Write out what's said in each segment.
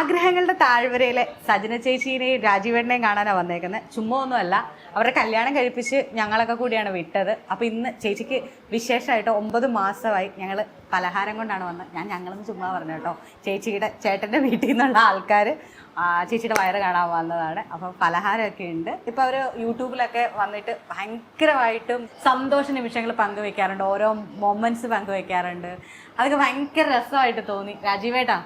ആഗ്രഹങ്ങളുടെ താഴ്വരയിലെ സജന ചേച്ചീനെയും രാജീവേണ്ണയും കാണാനാണ് വന്നേക്കുന്നത് ചുമ്മാ ഒന്നുമല്ല അവരുടെ കല്യാണം കഴിപ്പിച്ച് ഞങ്ങളൊക്കെ കൂടിയാണ് വിട്ടത്. അപ്പോൾ ഇന്ന് ചേച്ചിക്ക് വിശേഷമായിട്ട് ഒമ്പത് മാസമായി ഞങ്ങൾ പലഹാരം കൊണ്ടാണ് വന്നത്. ഞാൻ ഞങ്ങളെന്ന് ചുമ്മാ പറഞ്ഞു കേട്ടോ. ചേച്ചിയുടെ ചേട്ടന്റെ വീട്ടിൽ നിന്നുള്ള ആൾക്കാർ ചേച്ചിയുടെ വയറ് കാണാൻ വന്നതാണ്. അപ്പോൾ പലഹാരമൊക്കെ ഉണ്ട്. ഇപ്പോൾ അവർ യൂട്യൂബിലൊക്കെ വന്നിട്ട് ഭയങ്കരമായിട്ടും സന്തോഷ നിമിഷങ്ങൾ പങ്കുവെക്കാറുണ്ട്. ഓരോ മൊമെന്റ്സ് പങ്കുവെക്കാറുണ്ട്. അതൊക്കെ ഭയങ്കര രസമായിട്ട് തോന്നി. രാജീവേട്ടാ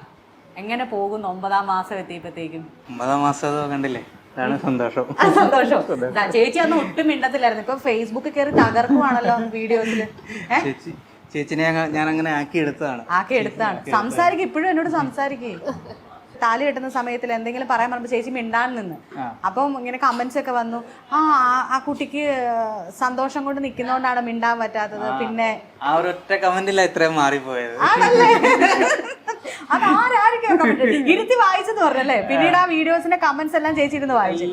എങ്ങനെ പോകുന്നു ഒമ്പതാം മാസം എത്തിയപ്പോഴത്തേക്കും? ഒമ്പതാം മാസം കണ്ടില്ലേ? അതാണ് സന്തോഷം. സന്തോഷം. ചേച്ചി അന്ന് ഒട്ടും മിണ്ടത്തില്ലായിരുന്നു. ഇപ്പൊ ഫേസ്ബുക്ക് കയറി തകർക്കുവാണല്ലോ വീഡിയോസിൽ ചേച്ചിനെ ഞാൻ- അങ്ങനെ ആക്കി എടുത്തതാണ്. ആക്കി എടുത്താണ് സംസാരിക്കും ഇപ്പോഴും എന്നോട് സംസാരിക്കേ. താലി കെട്ടുന്ന സമയത്തിൽ എന്തെങ്കിലും പറയാൻ പറയുമ്പോൾ ചേച്ചി മിണ്ടാൻ നിന്ന്. അപ്പം ഇങ്ങനെ കമന്റ്സ് ഒക്കെ വന്നു. ആ ആ- ആ കുട്ടിക്ക് സന്തോഷം കൊണ്ട് നിൽക്കുന്നോണ്ടാണ് മിണ്ടാൻ പറ്റാത്തത്. പിന്നെ ആ ഒരൊറ്റ കമന്റിലാണ് ഇത്രയും മാറിപ്പോയത്. ആണല്ലേ അതാരായിരിക്കും comment? ഇരുത്തി വായിച്ചെന്ന് പറഞ്ഞല്ലേ? പിന്നീട് ആ വീഡിയോസിന്റെ കമന്റ്സ് എല്ലാം ചേച്ചി ഇരുന്ന് വായിച്ചു.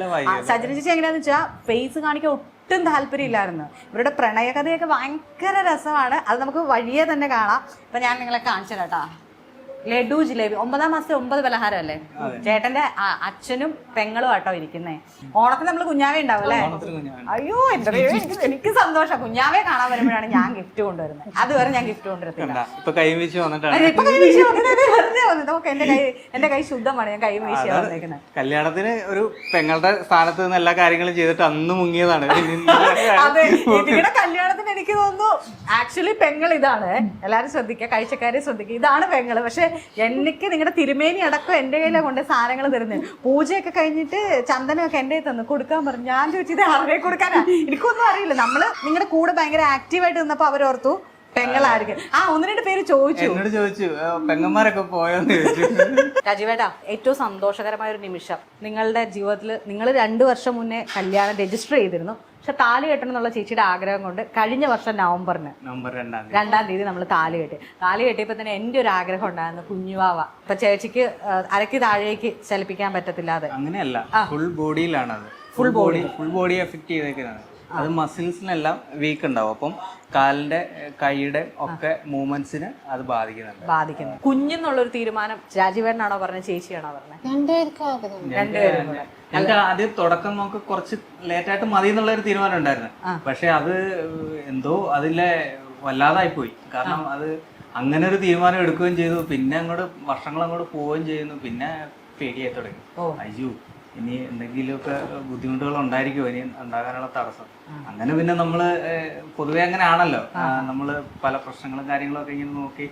സജന ചേച്ചി എങ്ങനെയാന്ന് വെച്ചാൽ ഫേസ് കാണിക്കാൻ ഒട്ടും താല്പര്യമില്ലായിരുന്നു. ഇവരുടെ പ്രണയകഥയൊക്കെ ഭയങ്കര രസമാണ്. അത് നമുക്ക് വഴിയെ തന്നെ കാണാം. അപ്പൊ ഞാൻ നിങ്ങളെ കാണിച്ചു തരാട്ടാ ലഡു ജിലേബി. ഒമ്പതാം മാസത്തെ ഒമ്പത് പലഹാരം അല്ലേ ചേട്ടന്റെ അച്ഛനും പെങ്ങളും ആട്ടോ ഇരിക്കുന്നേ. ഓണത്തിന് നമ്മൾ കുഞ്ഞാവേ ഉണ്ടാവും അല്ലേ അയ്യോ എന്റെ എനിക്ക് സന്തോഷം. കുഞ്ഞാവേ കാണാൻ വരുമ്പോഴാണ് ഞാൻ ഗിഫ്റ്റ് കൊണ്ടുവരുന്നത് അതുവരെ ഞാൻ ഗിഫ്റ്റ് കൊണ്ടുവരത്തില്ല. നോക്ക് എന്റെ കൈ എന്റെ കൈ ശുദ്ധമാണ്. ഞാൻ കൈ വീശി വന്നേക്കുന്നത്. കല്യാണത്തിന് ഒരു പെങ്ങളുടെ സ്ഥാനത്ത് നിന്ന് എല്ലാ കാര്യങ്ങളും ചെയ്തിട്ട് അന്ന് മുങ്ങിയതാണ്. അതെ ഇതിയുടെ കല്യാണത്തിന് എനിക്ക് തോന്നുന്നു ആക്ച്വലി പെങ്ങൾ ഇതാണ്. എല്ലാരും ശ്രദ്ധിക്കുക കാഴ്ചക്കാരെ ശ്രദ്ധിക്കുക. ഇതാണ് പെങ്ങൾ. പക്ഷെ എനിക്ക് നിങ്ങളുടെ തിരുമേനി അടക്കം എന്റെ കയ്യിലാണ് കൊണ്ട് സാധനങ്ങൾ തരുന്നത് പൂജയൊക്കെ കഴിഞ്ഞിട്ട് ചന്ദനമൊക്കെ എന്റെ തന്നു. കൊടുക്കാൻ പറഞ്ഞു. ഞാൻ ചോദിച്ചത് ആരുടെ കൊടുക്കാനാ? എനിക്കൊന്നും അറിയില്ല. നമ്മൾ നിങ്ങളുടെ കൂടെ ഭയങ്കര ആക്റ്റീവായിട്ട് നിന്നപ്പോ അവരോർത്തു. പെങ്ങളായിരിക്കും ആ ഒന്ന് രണ്ട് പേര് ചോദിച്ചു. എന്നോട് ചോദിച്ചു "ഏ, പെങ്ങന്മാരൊക്കെ പോയോന്ന് ചോദിച്ചു. രാജീവേട്ടാ ഏറ്റവും സന്തോഷകരമായ ഒരു നിമിഷം. നിങ്ങളുടെ ജീവിതത്തിൽ നിങ്ങൾ രണ്ടു വർഷം മുന്നേ കല്യാണം രജിസ്റ്റർ ചെയ്തിരുന്നു. പക്ഷെ താലി കെട്ടണം എന്നുള്ള ചേച്ചിയുടെ ആഗ്രഹം കൊണ്ട് കഴിഞ്ഞ വർഷം നവംബറിന് നവംബർ രണ്ടാം തീയതി. രണ്ടാം തീയതി നമ്മൾ താലി കെട്ടി. താലി കെട്ടിയപ്പോൾ തന്നെ എന്റെ ഒരു ആഗ്രഹം ഉണ്ടായിരുന്നു കുഞ്ഞുവാവ. ഇപ്പൊ ചേച്ചിക്ക് ആ, അരയ്ക്ക് താഴേക്ക് ചലിപ്പിക്കാൻ പറ്റത്തില്ലാതെ. അങ്ങനെയല്ല ഫുൾ ബോഡിയിലാണ് അത് full body full body effect ചെയ്തേക്കുന്നതാണ് അത് മസിൽസിനെല്ലാം വീക്ക് ഉണ്ടാവും. അപ്പം കാലിന്റെ കൈയുടെ ഒക്കെ മൂവ്മെന്റ്സിന് അത് ബാധിക്കുന്നുണ്ട്. ബാധിക്കുന്നു. കുഞ്ഞെന്നുള്ളൊരു തീരുമാനം രാജീവേട്ടനാണോ പറഞ്ഞത്? ചേച്ചിയാണോ പറഞ്ഞത്? രണ്ടുപേർക്കും രണ്ടുപേരും കൂടെ. ഞങ്ങൾക്ക് ആദ്യം തുടക്കം നമുക്ക് കുറച്ച് ലേറ്റ് ആയിട്ട് മതി എന്നുള്ള ഒരു തീരുമാനം ഉണ്ടായിരുന്നു. പക്ഷെ അത് എന്തോ അതിലെ വല്ലാതായി പോയി. കാരണം അത് അങ്ങനെ ഒരു തീരുമാനം എടുക്കുകയും ചെയ്തു. പിന്നെ അങ്ങോട്ട് വർഷങ്ങൾ അങ്ങോട്ട് പോവുകയും ചെയ്യുന്നു. പിന്നെ പേടിയായി തുടങ്ങി. അയ്യോ ഇനി എന്തെങ്കിലുമൊക്കെ ബുദ്ധിമുട്ടുകൾ ഉണ്ടായിരിക്കും ഇനി ഉണ്ടാകാനുള്ള തടസ്സം. അങ്ങനെ പിന്നെ നമ്മൾ ഏഹ്, പൊതുവെ അങ്ങനെ ആണല്ലോ നമ്മൾ നമ്മൾ പല പ്രശ്നങ്ങളും കാര്യങ്ങളും ഒക്കെ ഇങ്ങനെ നോക്കി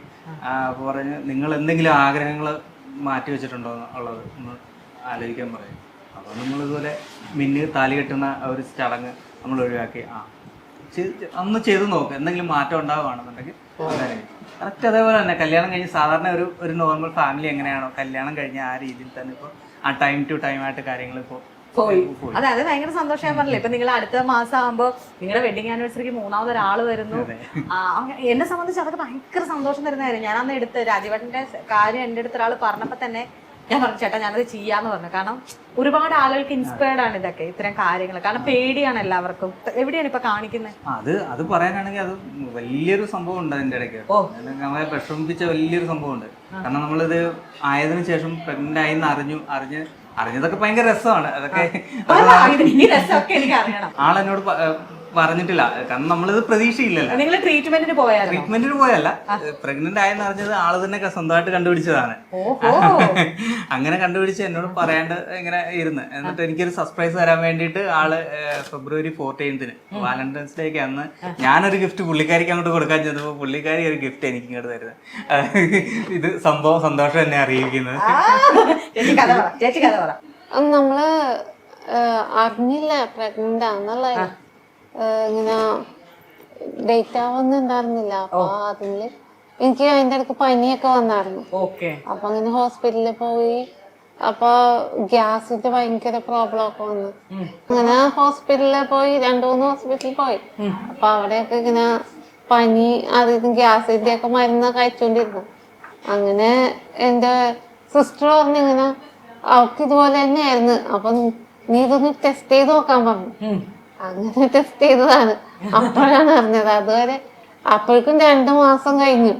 അപ്പൊ പറഞ്ഞ് നിങ്ങൾ എന്തെങ്കിലും ആഗ്രഹങ്ങൾ മാറ്റി വെച്ചിട്ടുണ്ടോ ഉള്ളത്? ഒന്ന് ആലോചിക്കാൻ പറയും. അപ്പോൾ നമ്മളിതുപോലെ മിന്നു താലി കെട്ടുന്ന ഒരു ചടങ്ങ് നമ്മൾ ഒഴിവാക്കി ആ. ഒന്ന് ചെയ്ത് നോക്കുക എന്തെങ്കിലും മാറ്റം ഉണ്ടാവുകയാണെന്നുണ്ടെങ്കിൽ കറക്റ്റ് അതേപോലെ തന്നെ കല്യാണം കഴിഞ്ഞ് സാധാരണ ഒരു ഒരു നോർമൽ ഫാമിലി എങ്ങനെയാണോ? കല്യാണം കഴിഞ്ഞ ആ രീതിയിൽ തന്നെ ഇപ്പോൾ ആ ടൈം ടു ടൈം ആയിട്ട് കാര്യങ്ങൾ ഇപ്പോൾ പോയി. അതെ അത് ഭയങ്കര സന്തോഷം ഞാൻ പറഞ്ഞില്ലേ? ഇപ്പൊ നിങ്ങൾ അടുത്ത മാസം ആകുമ്പോ നിങ്ങളുടെ വെഡിങ് ആനിവേഴ്സറിക്ക് മൂന്നാമത് ഒരാൾ വരുന്നു എന്നെ സംബന്ധിച്ച് അതൊക്കെ ഭയങ്കര സന്തോഷം തരുന്ന കാര്യം. ഞാൻ അന്ന് എടുത്ത് രാജീവേട്ടന്റെ കാര്യം എന്റെ അടുത്ത് ഒരാൾ പറഞ്ഞപ്പോ തന്നെ ഞാൻ പറഞ്ഞു ചേട്ടാ ഞാനത് ചെയ്യാന്ന് പറഞ്ഞു. കാരണം ഒരുപാട് ആളുകൾക്ക് ഇൻസ്പയർഡ് ആണ് ഇതൊക്കെ ഇത്തരം കാര്യങ്ങൾ കാരണം പേടിയാണ് എല്ലാവർക്കും. എവിടെയാണ് ഇപ്പൊ കാണിക്കുന്നത് അത് അത് പറയാനാണെങ്കിൽ അത് വലിയൊരു സംഭവം ഉണ്ട് അതിന്റെ ഇടയ്ക്ക്. നമ്മളെ വിഷമിപ്പിച്ച വലിയൊരു സംഭവം ഉണ്ട്. കാരണം നമ്മളിത് ആയതിനു ശേഷം പ്രഗ്നന്റ് ആയി അറിഞ്ഞു അറിഞ്ഞ് അറിഞ്ഞതൊക്കെ ഭയങ്കര രസമാണ്. അതൊക്കെ ഈ രസമൊക്കെ എനിക്ക് അറിയണം. ആളെന്നോട് പറഞ്ഞിട്ടില്ല. കാരണം നമ്മളിത് പ്രതീക്ഷയില്ലല്ലോ. നിങ്ങൾ ട്രീറ്റ്മെന്റിന് പോയാൽ ട്രീറ്റ്മെന്റിന് പോയല്ല. പ്രഗ്നന്റ് ആയെന്ന് അറിഞ്ഞത് ആൾ തന്നെ സ്വന്തമായിട്ട് കണ്ടുപിടിച്ചതാണ്. ഓഹോ. അങ്ങനെ കണ്ടുപിടിച്ച് എന്നോട് പറയാണ്ട് ഇങ്ങനെ ഇരുന്ന്. എന്നിട്ട് എനിക്കൊരു സർപ്രൈസ് തരാൻ വേണ്ടിയിട്ട് ആൾ ഫെബ്രുവരി ഫോർട്ടീൻത്തിന് വാലന്റൈൻസ് ഡേക്ക് അന്ന് ഞാനൊരു ഗിഫ്റ്റ് പുള്ളിക്കാരിക്ക് അങ്ങോട്ട് കൊടുക്കാൻ ചെന്നപ്പോൾ പുള്ളിക്കാരി ഒരു ഗിഫ്റ്റ് എനിക്ക് ഇങ്ങോട്ട് തരുന്നത് ഇത് സംഭവം സന്തോഷം എന്നെ അറിയിക്കുന്നത്. നമ്മൾ അറിഞ്ഞില്ല പ്രഗ്നന്റ് ആണെന്നുള്ള ഇങ്ങനെ ഡേറ്റ് ആവുന്നുണ്ടായിരുന്നില്ല അപ്പൊ അതിൽ എനിക്ക് അതിന്റെ ഇടയ്ക്ക് പനിയൊക്കെ വന്നായിരുന്നു. അപ്പൊ അങ്ങനെ ഹോസ്പിറ്റലിൽ പോയി. അപ്പൊ ഗ്യാസിന്റെ ഭയങ്കര പ്രോബ്ലം ഒക്കെ വന്നു. അങ്ങനെ ഹോസ്പിറ്റലിൽ പോയി രണ്ടു മൂന്ന് ഹോസ്പിറ്റലിൽ പോയി. അപ്പൊ അവിടെയൊക്കെ ഇങ്ങനെ പനി അത് ഗ്യാസിന്റെ ഒക്കെ മരുന്ന് കഴിച്ചോണ്ടിരുന്നു അങ്ങനെ എന്റെ സിസ്റ്റർ പറഞ്ഞു ഇങ്ങനെ അവൾക്ക് ഇതുപോലെ തന്നെയായിരുന്നു. അപ്പൊ നീ ഇതൊന്ന് ടെസ്റ്റ് ചെയ്ത് നോക്കാൻ പറഞ്ഞു. അങ്ങനെ ടെസ്റ്റ് ചെയ്തതാണ്. അപ്പോഴാണ് അറിഞ്ഞത്. അതുവരെ അപ്പോഴേക്കും രണ്ടു മാസം കഴിഞ്ഞു.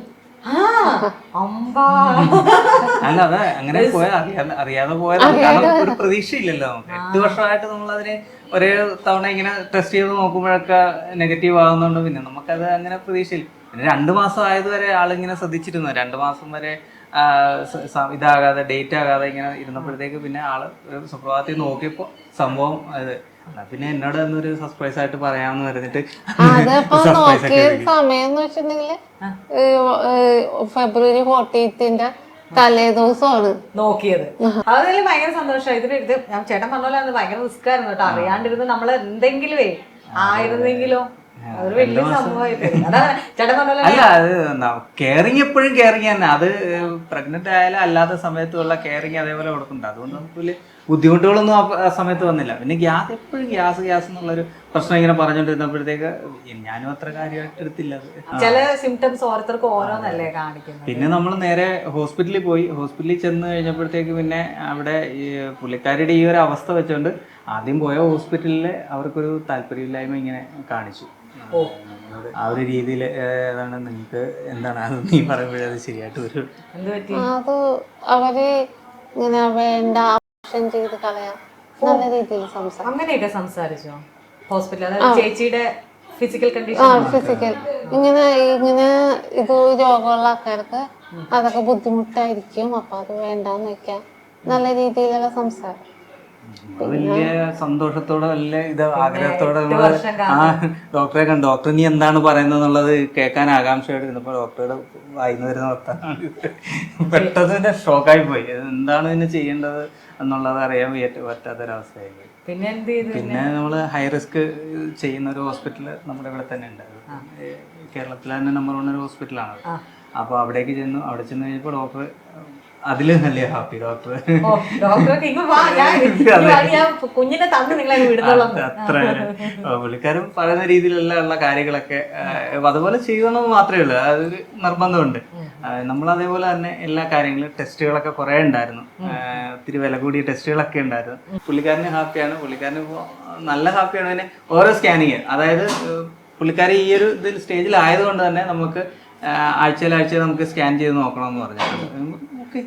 അല്ല അത് അങ്ങനെ പോയാൽ അറിയാതെ അറിയാതെ പോയതാണ് കാരണം ഒരു പ്രതീക്ഷയില്ലല്ലോ നമുക്ക്. എട്ട് വർഷമായിട്ട് നമ്മൾ അതിനെ ഒരേ തവണ ഇങ്ങനെ ടെസ്റ്റ് ചെയ്ത് നോക്കുമ്പോഴൊക്കെ നെഗറ്റീവ് ആകുന്നുണ്ട് പിന്നെ നമുക്കത് അങ്ങനെ പ്രതീക്ഷയില്ല. പിന്നെ രണ്ട് മാസം ആയതുവരെ ആളിങ്ങനെ ശ്രദ്ധിച്ചിരുന്നു. രണ്ട് മാസം വരെ ഇതാകാതെ ഡേറ്റ് ആകാതെ ഇങ്ങനെ ഇരുന്നപ്പോഴത്തേക്ക് പിന്നെ ആൾ ഒരു സുപ്രഭാതത്തിൽ നോക്കിയപ്പോ സംഭവം അത് പിന്നെ എന്നോട് എന്നൊരു സർപ്രൈസ് ആയിട്ട് പറയാമെന്ന് പറഞ്ഞിട്ട് അതിപ്പോ നോക്കിയ സമയം എന്ന് വെച്ചിട്ടുണ്ടെങ്കിൽ ഫെബ്രുവരി ഫോർട്ടീത്തിന്റെ തലേ ദിവസമാണ്. നോക്കിയത്. അതെല്ലാം ഭയങ്കര സന്തോഷമായി ഇതിന് ഇത് ഞാൻ ചേട്ടൻ പറഞ്ഞ പോലെ അത് ഭയങ്കര റിസ്ക് ആയിരുന്നു കേട്ടോ. അറിയാണ്ടിരുന്ന് നമ്മൾ എന്തെങ്കിലുമേ ആയിരുന്നെങ്കിലോ? അതൊരു വലിയ സംഭവമായി പോയി. അതാണ് ചേട്ടൻ പറഞ്ഞ പോലെ അല്ല അത് കെയറിങ് എപ്പോഴും കെയറിങ് തന്നെ. അത് പ്രഗ്നന്റ് ആയാലും അല്ലാത്ത സമയത്തുള്ള കെയറിങ് അതേപോലെ കൊടുക്കുന്നുണ്ട്. അതുകൊണ്ട് നമുക്ക് വലിയ ബുദ്ധിമുട്ടുകളൊന്നും ആ സമയത്ത് വന്നില്ല. പിന്നെ ഗ്യാസ് എപ്പോഴും ഗ്യാസ് ഗ്യാസ് എന്നുള്ളൊരു പ്രശ്നം ഇങ്ങനെ പറഞ്ഞുകൊണ്ടിരുന്നപ്പോഴത്തേക്ക് ഞാനും അത്ര കാര്യമായിട്ട് എടുത്തില്ല അത്. ചില സിംറ്റംസ് ഓരോരുത്തർക്കും ഓരോന്നല്ലേ കാണിക്കുന്നത്. പിന്നെ നമ്മൾ നേരെ ഹോസ്പിറ്റലിൽ പോയി. ഹോസ്പിറ്റലിൽ ചെന്ന് കഴിഞ്ഞപ്പോഴത്തേക്ക് പിന്നെ അവിടെ ഈ പുള്ളിക്കാരുടെ ഈ ഒരു അവസ്ഥ വെച്ചുകൊണ്ട് ആദ്യം പോയ ഹോസ്പിറ്റലിൽ അവർക്കൊരു താല്പര്യമില്ലായ്മ ഇങ്ങനെ കാണിച്ചു. ഓ. ആ ഒരു രീതിയിൽ ഏതാണ് നിങ്ങൾക്ക് എന്താണ്? അത് നീ പറയുമ്പോഴത് ശരിയായിട്ട് വരും. അത് അവർ ഇങ്ങനെ വേണ്ട ഓപ്ഷൻ ചെയ്ത് കളയാം. നല്ല രീതിയിൽ സംസാരിക്കും അങ്ങനെയൊക്കെ സംസാരിച്ചോ? ഹോസ്പിറ്റൽ അതായത് ചേച്ചിയുടെ ഫിസിക്കൽ ആ കണ്ടീഷൻ ഫിസിക്കൽ ഇങ്ങനെ ഇങ്ങനെ ഇത് രോഗമുള്ള ആൾക്കാർക്ക് അതൊക്കെ ബുദ്ധിമുട്ടായിരിക്കും. അപ്പൊ അത് വേണ്ടാന്ന് വെക്കാം. നല്ല രീതിയിലുള്ള സംസാരം. വലിയ സന്തോഷത്തോടെ വലിയ ഇത് ആഗ്രഹത്തോടെ ആ ഡോക്ടറെ കണ്ടു. ഡോക്ടർ നീ എന്താണ് പറയുന്നത് എന്നുള്ളത് കേൾക്കാൻ ആകാംക്ഷയോടെ ഇരുന്നപ്പോൾ ഡോക്ടറുടെ വായിന്ന് വരുന്ന വർത്താനാണ് പെട്ടെന്ന് ഷോക്കായി പോയി. എന്താണ് പിന്നെ ചെയ്യേണ്ടത് എന്നുള്ളത് അറിയാൻ പറ്റ- പറ്റാത്തൊരവസ്ഥയായി പോയി. പിന്നെ എന്ത് ചെയ്തു പിന്നെ? നമ്മൾ ഹൈ റിസ്ക് ചെയ്യുന്ന ഒരു ഹോസ്പിറ്റൽ നമ്മുടെ ഇവിടെ തന്നെ ഉണ്ട്. കേരളത്തിലെ തന്നെ നമ്പർ വൺ ഒരു ഹോസ്പിറ്റലാണ്. അപ്പോൾ അവിടേക്ക് ചെന്നു. അവിടെ ചെന്ന് കഴിഞ്ഞപ്പോൾ ഡോക്ടർ അതിൽ നല്ല ഹാപ്പി ഡോക്ടർ അത്ര പുള്ളിക്കാരൻ പറയുന്ന രീതിയിലുള്ള കാര്യങ്ങളൊക്കെ അതുപോലെ ചെയ്യണമെന്ന് മാത്രമേ ഉള്ളൂ. അതൊരു നിർബന്ധമുണ്ട്. നമ്മൾ അതേപോലെ തന്നെ എല്ലാ കാര്യങ്ങളും ടെസ്റ്റുകളൊക്കെ കുറെ ഉണ്ടായിരുന്നു. ഒത്തിരി വില കൂടിയ ടെസ്റ്റുകളൊക്കെ ഉണ്ടായിരുന്നു. പുള്ളിക്കാരന് ഹാപ്പിയാണ്. പുള്ളിക്കാരന് നല്ല ഹാപ്പിയാണ്. പിന്നെ ഓരോ സ്കാനിങ് അതായത് പുള്ളിക്കാരി ഈ ഒരു ഇതിൽ സ്റ്റേജിലായതുകൊണ്ട് തന്നെ നമുക്ക് ആഴ്ചയിലാഴ്ച ആഴ്ചയിൽ നമുക്ക് സ്കാൻ ചെയ്ത് നോക്കണമെന്ന് പറഞ്ഞിട്ടുണ്ട്. ഓക്കെ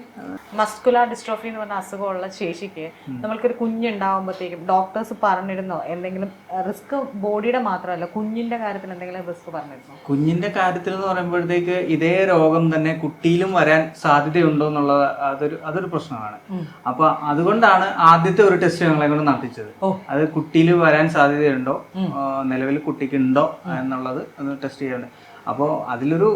മസ്കുലാർ ഡിസ്ട്രോഫി എന്ന് പറഞ്ഞ അസുഖമുള്ള ശേഷിക്ക് നമ്മൾക്കൊരു കുഞ്ഞുണ്ടാവുമ്പോഴത്തേക്കും ഡോക്ടേഴ്സ് പറഞ്ഞിരുന്നോ? എന്തെങ്കിലും റിസ്ക് ബോഡിയുടെ മാത്രമല്ല കുഞ്ഞിന്റെ കാര്യത്തിൽ എന്തെങ്കിലും റിസ്ക് പറഞ്ഞിരുന്നോ? കുഞ്ഞിന്റെ കാര്യത്തിൽ എന്ന് പറയുമ്പോഴത്തേക്ക് ഇതേ രോഗം തന്നെ കുട്ടിയിലും വരാൻ സാധ്യതയുണ്ടോ എന്നുള്ളത് അതൊരു അതൊരു പ്രശ്നമാണ്. അപ്പൊ അതുകൊണ്ടാണ് ആദ്യത്തെ ഒരു ടെസ്റ്റ് ഞങ്ങളെ കൊണ്ട് നടത്തിച്ചത്. അത് കുട്ടിയിൽ വരാൻ സാധ്യതയുണ്ടോ? നിലവിൽ കുട്ടിക്ക് ഉണ്ടോ എന്നുള്ളത് ഒന്ന് ടെസ്റ്റ് ചെയ്യണം അപ്പോൾ അതിലൊരു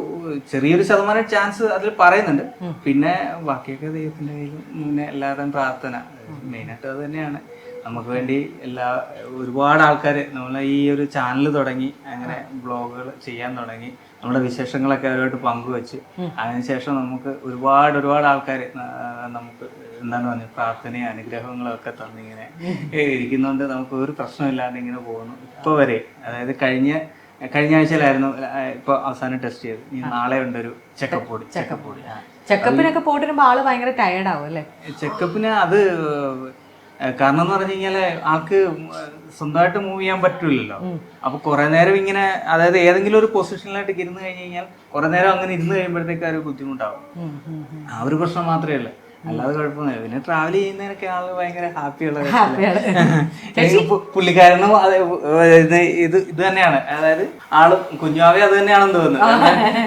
ചെറിയൊരു ശതമാനം ചാൻസ് അതിൽ പറയുന്നുണ്ട്. പിന്നെ ബാക്കിയൊക്കെ ദൈവത്തിന്റെ കയ്യിലും പിന്നെ എല്ലാവരും പ്രാർത്ഥന മെയിനായിട്ട് അത് തന്നെയാണ്. നമുക്ക് വേണ്ടി എല്ലാ ഒരുപാട് ആൾക്കാർ നമ്മൾ ഈ ഒരു ചാനൽ തുടങ്ങി അങ്ങനെ ബ്ലോഗുകൾ ചെയ്യാൻ തുടങ്ങി നമ്മുടെ വിശേഷങ്ങളൊക്കെ അവരുമായിട്ട് പങ്കുവെച്ച് അതിനുശേഷം നമുക്ക് ഒരുപാട് ഒരുപാട് ആൾക്കാർ നമുക്ക് എന്താണ് പറഞ്ഞത് പ്രാർത്ഥനയും അനുഗ്രഹങ്ങളും ഒക്കെ തന്നിങ്ങനെ ഇരിക്കുന്നതുകൊണ്ട് നമുക്ക് ഒരു പ്രശ്നമില്ലാണ്ട് ഇങ്ങനെ പോകുന്നു. ഇപ്പോൾ വരെ അതായത് കഴിഞ്ഞ കഴിഞ്ഞ ആഴ്ചയിലായിരുന്നു ഇപ്പൊ അവസാനം ടെസ്റ്റ് ചെയ്ത്. ഇനി നാളെ ഉണ്ട് ഒരു ചെക്കപ്പ് കൂടി ചെക്കപ്പ് കൂടി. ആ. ചെക്കപ്പിനൊക്കെ പോയിട്ട് വരുമ്പോ ആൾ ഭയങ്കര ടയർഡ് ആവും അല്ലേ? ചെക്കപ്പിന് അത് കാരണം എന്ന് പറഞ്ഞു കഴിഞ്ഞാൽ ആൾക്ക് സ്വന്തമായിട്ട് മൂവ് ചെയ്യാൻ പറ്റില്ലല്ലോ അപ്പൊ കുറെ നേരം ഇങ്ങനെ അതായത് ഏതെങ്കിലും ഒരു പൊസിഷനിലായിട്ട് ഇരുന്ന് കഴിഞ്ഞ് കഴിഞ്ഞാൽ കുറെ നേരം അങ്ങനെ ഇരുന്ന് കഴിയുമ്പോഴത്തേക്ക് ഒരു ബുദ്ധിമുട്ടാവും. ആ ഒരു പ്രശ്നം മാത്രമേ ഉള്ളൂ. അല്ലാതെ കുഴപ്പമൊന്നുമില്ല. പിന്നെ ട്രാവൽ ചെയ്യുന്നതിനൊക്കെ ആൾ ഭയങ്കര ഹാപ്പിയുള്ള പുള്ളിക്കാരനും അതെ ഇത് ഇത് തന്നെയാണ്. അതായത് ആൾ കുഞ്ഞാവെ അത് തന്നെയാണെന്ന് തോന്നുന്നു.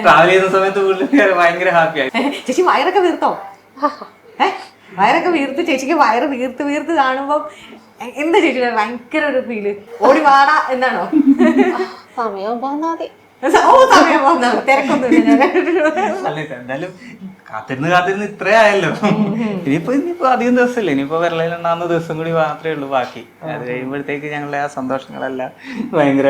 ട്രാവൽ ചെയ്യുന്ന സമയത്ത് പുള്ളിക്കാരൻ ഭയങ്കര ഹാപ്പിയായി ചേച്ചി വയറൊക്കെ വീർത്തോ? വയറൊക്കെ വീർത്ത് ചേച്ചിക്ക് വയറ് വീർത്ത് വീർത്ത് കാണുമ്പോ എ- എന്താ ചേച്ചി ഭയങ്കര ഒരു ഫീൽ ഓടി വാടാ എന്നാണോ? സമയം വന്നാൽ മതി. ഓ സമയം വന്നോ തിരക്കൊന്നും എന്തായാലും കാത്തിരുന്ന് കാത്തിരുന്ന് ഇത്രേ ആയല്ലോ. ഇനിയിപ്പോ ഇനിയിപ്പോ അധികം ദിവസമില്ല. ഇനിയിപ്പോ വിരളയിലുണ്ടാകുന്ന ദിവസം കൂടി മാത്രമേ ഉള്ളൂ ബാക്കി. അത് കഴിയുമ്പോഴത്തേക്ക് ഞങ്ങളുടെ ആ സന്തോഷങ്ങളെല്ലാം ഭയങ്കര